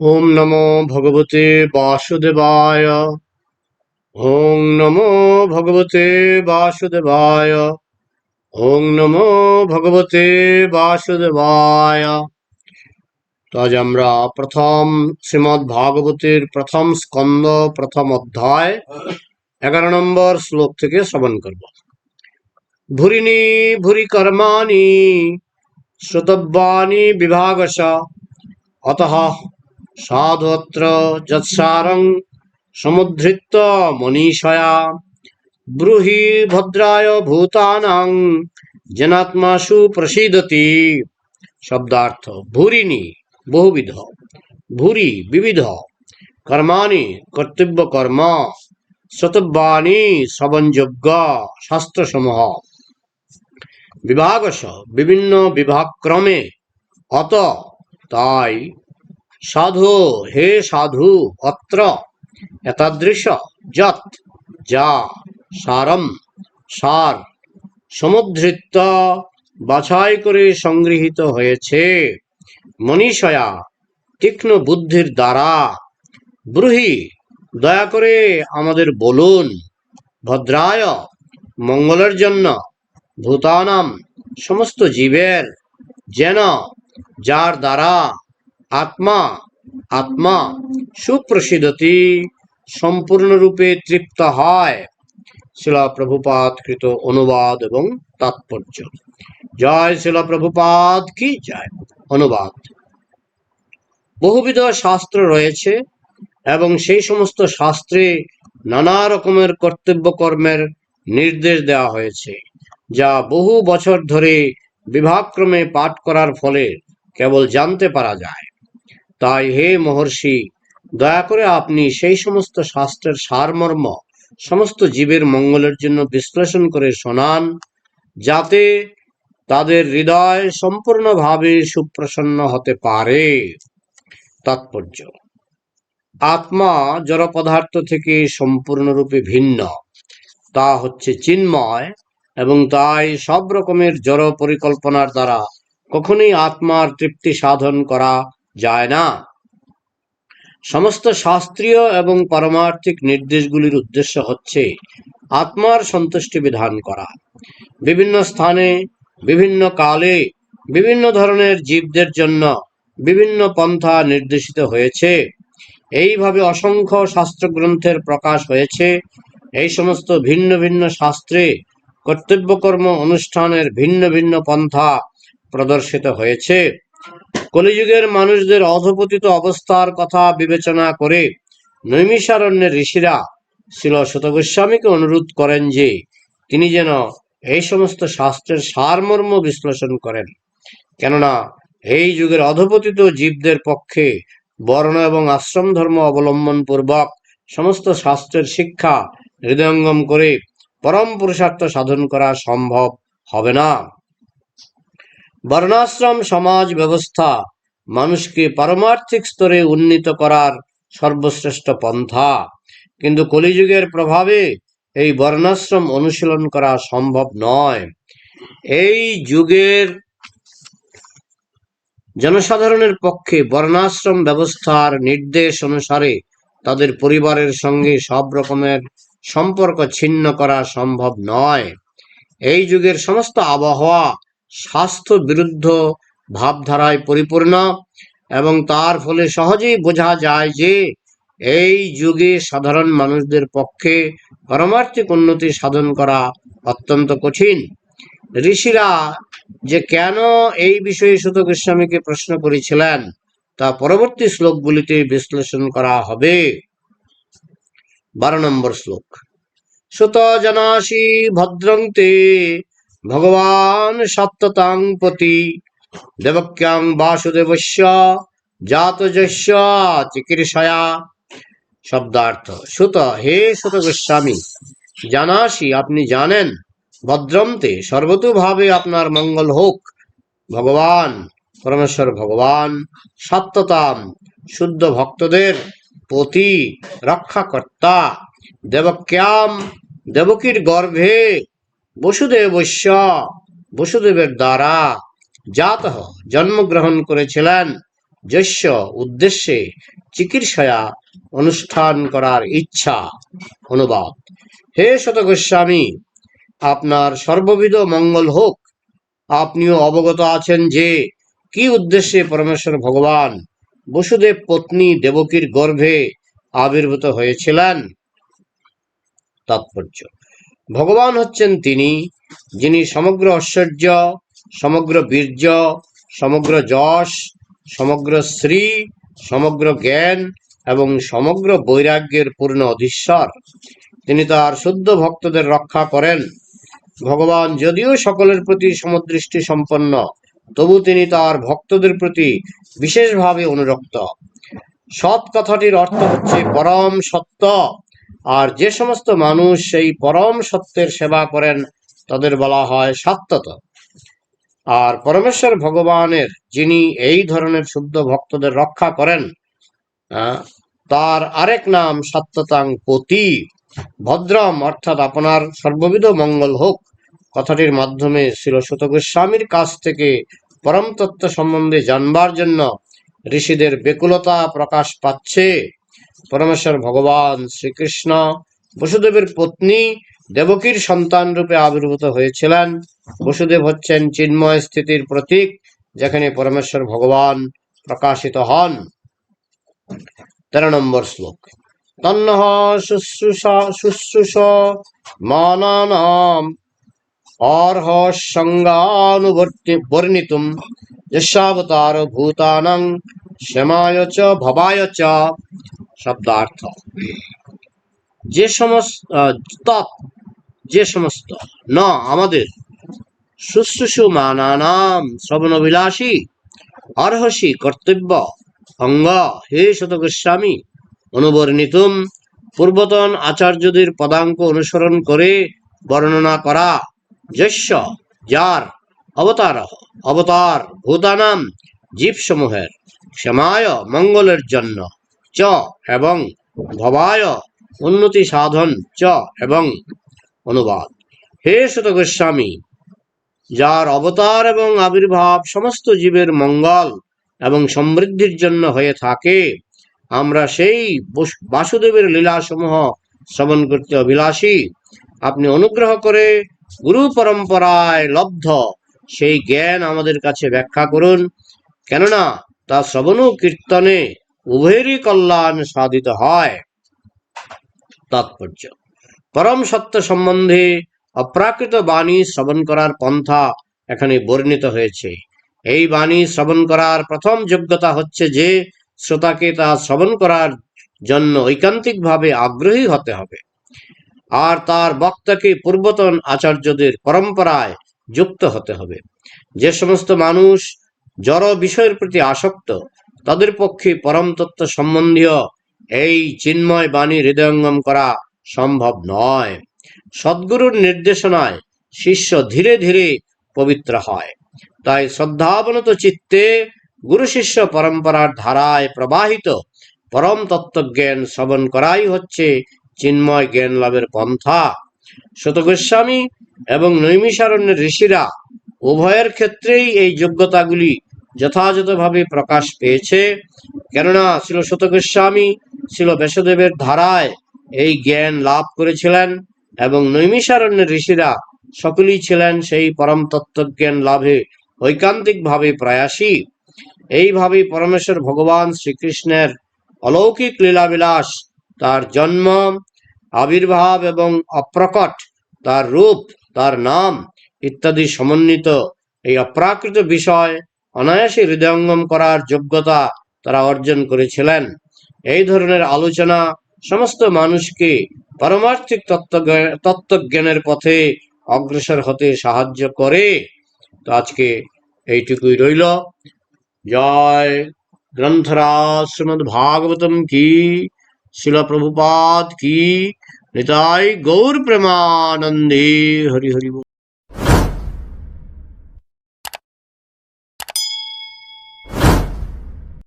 ওম নমো ভগবতে বাসুদেবায়। ওম নমো ভগবতে বাসুদেবায়। ওম নমো ভগবতে বাসুদেবায়। তো আজ আমরা প্রথম শ্রীমৎ ভাগবতের প্রথম স্কন্দ, প্রথম অধ্যায়, এগারো নম্বর শ্লোক থেকে শ্রবণ করব। ভুরিনি ভুরি কর্মাণি শ্রুতব্যানি বিভাগশ, অতঃ সাধুত্র যৎসারং সমুদ্ধৃত্য মনীষয়া। ব্রুহি ভদ্রায় ভূতানাং, জনাত্মাসু প্রসীদতি। শব্দার্থ ভুরিনি বহুবিধ। ভুরি, বিবিধ। কর্মাণি, কর্তব্য কর্ম। শ্রতব্যানি শ্রবণযোগ্য, শাস্ত্রসমূহ। বিভাগস বিভিন্ন বিভাগক্রমে। অত, তাই সাধু, হে সাধু, অত্র, এতাদৃশ যত যা, সারম, সার সমুদ্ধৃত বাছাই করে সংগৃহীত হয়েছে। মনীষয়া, তীক্ষ্ণ বুদ্ধির দ্বারা। ব্রুহি, দয়া করে আমাদের বলুন, ভদ্রায়, মঙ্গলের জন্য, ভূতানাম, সমস্ত জীবের, যেন, যার দ্বারা আত্মা আত্মা সুপ্রসিদ্ধতি, সম্পূর্ণরূপে তৃপ্ত হয়। শিলা প্রভুপাত কৃত অনুবাদ এবং তাৎপর্য। জয় শিলা কি জয়? অনুবাদ। বহুবিধ শাস্ত্র রয়েছে এবং সেই সমস্ত শাস্ত্রে নানা রকমের কর্তব্য কর্মের নির্দেশ দেওয়া হয়েছে, যা বহু বছর ধরে বিভাগক্রমে পাঠ করার ফলে কেবল জানতে পারা যায়। তাই হে মহর্ষি, দয়া করে আপনি সেই সমস্ত শাস্ত্রের সারমর্ম, সমস্ত জীবের মঙ্গলের জন্য বিশ্লেষণ করে শোনান, যাতে তাদের হৃদয় সম্পূর্ণভাবে সুপ্রসন্ন হতে পারে। তাৎপর্য, আত্মা জড় পদার্থ থেকে সম্পূর্ণরূপে ভিন্ন। তা হচ্ছে চিন্ময় এবং তাই সব রকমের জড় পরিকল্পনার দ্বারা কখনোই আত্মার তৃপ্তি সাধন করা যায় না। সমস্ত শাস্ত্রীয় এবং পারমার্থিক নির্দেশগুলির উদ্দেশ্য হচ্ছে আত্মার সন্তুষ্টি বিধান করা। বিভিন্ন স্থানে, বিভিন্ন কালে, বিভিন্ন ধরনের জীবদের জন্য বিভিন্ন পন্থা নির্দেশিত হয়েছে। এইভাবে অসংখ্য শাস্ত্রগ্রন্থের প্রকাশ হয়েছে। এই সমস্ত ভিন্ন ভিন্ন শাস্ত্রে কর্তব্যকর্ম অনুষ্ঠানের ভিন্ন ভিন্ন পন্থা প্রদর্শিত হয়েছে। কলিযুগের মানুষদের অধপতিত অবস্থার কথা বিবেচনা করে নৈমিষারণ্যের ঋষিরা শিল শত গোস্বামীকে অনুরোধ করেন যে তিনি যেন এই সমস্ত শাস্ত্রের সারমর্ম বিশ্লেষণ করেন। কেননা এই যুগের অধপতিত জীবদের পক্ষে বর্ণ এবং আশ্রম ধর্ম অবলম্বন পূর্বক সমস্ত শাস্ত্রের শিক্ষা হৃদয়ঙ্গম করে পরম পুরুষার্থ সাধন করা সম্ভব হবে না। বর্ণাশ্রম সমাজ ব্যবস্থা, মানুষকে পারমার্থিক স্তরে উন্নীত করার সর্বশ্রেষ্ঠ পন্থা। কিন্তু কলিযুগের প্রভাবে এই বর্ণাশ্রম অনুশীলন করা সম্ভব নয়। এই যুগের জনসাধারণের পক্ষে বর্ণাশ্রম ব্যবস্থার নির্দেশ অনুসারে তাদের পরিবারের সঙ্গে সব রকমের সম্পর্ক ছিন্ন করা সম্ভব নয়। এই যুগের সমস্ত আবহাওয়া স্বাস্থ্য বিরুদ্ধ ভাবধারায় পরিপূর্ণ এবং তার ফলে সহজেই বোঝা যায় যে এই যুগে সাধারণ মানুষদের পক্ষে পারমার্থিক উন্নতি সাধন করা অত্যন্ত কঠিন। ঋষিরা যে কেন এই বিষয়ে সুত গোস্বামীকে প্রশ্ন করেছিলেন, তা পরবর্তী শ্লোকগুলিতে বিশ্লেষণ করা হবে। বারো নম্বর শ্লোক। সুত জনাসি ভদ্রন্তে ভগবান সত্যতাং পতি দেবক্যাং বাসুদেবস্য জাতযস্য চিকিৎসয়া। শব্দার্থ, সুত, হে সুত গোস্বামী, জানাসি, আপনি জানেন ভদ্রন্তে সর্বতোভাবে আপনার মঙ্গল হোক। ভগবান, পরমেশ্বর ভগবান, সত্যতাম, শুদ্ধ ভক্তদের পতি রক্ষাকর্তা, দেবক্যাম, দেবকীর গর্ভে বসুদেবস্য বসুদেবের দ্বারা জাত জন্মগ্রহণ করেছিলেন। যস্য উদ্দেশ্যে চিকিৎসয়া অনুষ্ঠান করার ইচ্ছা, অনুবাদ। হে শত গোস্বামী আপনার সর্ববিধ মঙ্গল হোক। আপনিও অবগত আছেন যে, কি উদ্দেশ্যে পরমেশ্বর ভগবান বসুদেব পত্নী দেবকীর গর্ভে আবির্ভূত হয়েছিলেন? তাৎপর্য। ভগবান হচ্ছেন তিনি, যিনি সমগ্র ঐশ্বর্য, সমগ্র বীর্য, সমগ্র যশ, সমগ্র শ্রী সমগ্র জ্ঞান এবং সমগ্র বৈরাগ্যের পূর্ণ অধীশ্বর। তিনি তার শুদ্ধ ভক্তদের রক্ষা করেন। ভগবান যদিও সকলের প্রতি সমদৃষ্টি সম্পন্ন, তবু তিনি তার ভক্তদের প্রতি বিশেষভাবে অনুরক্ত। সৎ কথাটির অর্থ হচ্ছে পরম সত্য। আর যে সমস্ত মানুষ সেই পরম সত্যের সেবা করেন, তাদের বলা হয় সত্যত। আর পরমেশ্বর ভগবানের যিনি এই ধরনের শুদ্ধ ভক্তদের রক্ষা করেন তার আরেক নাম সত্যতাং পতি। ভদ্রম অর্থাৎ আপনার সর্ববিধ মঙ্গল হোক। কথাটির মাধ্যমে ছিল সুত গোস্বামীর কাছ থেকে পরম তত্ত্ব সম্বন্ধে জানবার জন্য ঋষিদের বেকুলতা প্রকাশ পাচ্ছে। পরমেশ্বর ভগবান শ্রীকৃষ্ণ বসুদেবের পত্নী দেবকীর সন্তান রূপে আবির্ভূত হয়েছিলেন। বসুদেব হচ্ছেন চিন্ময় স্থিতির প্রতীক, যেখানে পরমেশ্বর ভগবান প্রকাশিত হন। তেরো নম্বর শ্লোক। তন্নঃ শুশ্রূষা, শুশ্রূষ মানানাম অর্হ সঙ্গানুবর্তি, বর্ণিতুম। চ, ভবায় চ। শব্দার্থ যে সমস্ত তৎ যে সমস্ত, ন, আমাদের। শুশ্রূষু মানানাম, শ্রবণবিলাসী, অর্হসি, কর্তব্য অঙ্গ হে শত গোস্বামী অনুবর্ণিতুম, পূর্বতন আচার্যদের পদাঙ্ক অনুসরণ করে বর্ণনা করা। যস্য যার অবতার অবতার, ভূতানাম, জীবসমূহের, ক্ষমায়, মঙ্গলের জন্য। চ এবং ভবায় উন্নতি সাধন চ এবং অনুবাদ। হে শত গোস্বামী, যার অবতার এবং আবির্ভাব সমস্ত জীবের মঙ্গল এবং সমৃদ্ধির জন্য হয়ে থাকে, আমরা সেই বস- বাসুদেবের লীলাসমূহ শ্রবণ করতে অভিলাষী। আপনি অনুগ্রহ করে গুরু পরম্পরায় লব্ধ সেই জ্ঞান আমাদের কাছে ব্যাখ্যা করুন। কেননা তা শ্রবণ কীর্তনে উভয়েরই কল্যাণ সাধিত হয়। তাৎপর্য। পরম সত্য সম্বন্ধে অপ্রাকৃত বাণী শ্রবণ করার পন্থা এখানে বর্ণিত হয়েছে। এই বাণী শ্রবণ করার প্রথম যোগ্যতা হচ্ছে যে, শ্রোতাকে তা শ্রবণ করার জন্য ঐকান্তিকভাবে আগ্রহী হতে হবে। আর তার বক্তাকে পূর্বতন আচার্যদের পরম্পরায় যুক্ত হতে হবে। যে সমস্ত মানুষ জড় বিষয়ের প্রতি আসক্ত তাদের পক্ষে পরম তত্ত্ব সম্বন্ধীয় এই চিন্ময় বাণী হৃদয়ঙ্গম করা সম্ভব নয়। সদ্গুরুর নির্দেশনায় শিষ্য ধীরে ধীরে পবিত্র হয়। তাই শ্রদ্ধাবনত চিত্তে গুরু শিষ্য পরম্পরার ধারায় প্রবাহিত পরম তত্ত্বজ্ঞান শ্রবণ করাই হচ্ছে চিন্ময় জ্ঞান লাভের পন্থা। শত গোস্বামী এবং নৈমিষারণ্যের ঋষিরা উভয়ের ক্ষেত্রেই এই যোগ্যতাগুলি যথাযথভাবে প্রকাশ পেয়েছে। কেননা ছিল শত গোস্বামী ছিল ব্যাসদেবের ধারায় এই জ্ঞান লাভ করেছিলেন এবং নৈমিষারণ্যের ঋষিরা সকলেই ছিলেন সেই পরম তত্ত্বজ্ঞান লাভে ঐকান্তিকভাবে প্রয়াসী। এইভাবে পরমেশ্বর ভগবান শ্রীকৃষ্ণের অলৌকিক লীলাবিলাস, তার জন্ম, আবির্ভাব এবং অপ্রকট, তার রূপ, তার নাম ইত্যাদি সমন্বিত এই অপ্রাকৃত বিষয় অনায়াসে হৃদয়ঙ্গম করার যোগ্যতা তারা অর্জন করেছিলেন এই ধরনের আলোচনা সমস্ত মানুষকে পারমার্থিক তত্ত্বজ্ঞানের পথে অগ্রসর হতে সাহায্য করে তো আজকে এইটুকুই রইল জয় গ্রন্থরাজ ভাগবতম কি শিল প্রভুপাদ কি, নিতাই গৌর প্রেমানন্দে হরি হরি।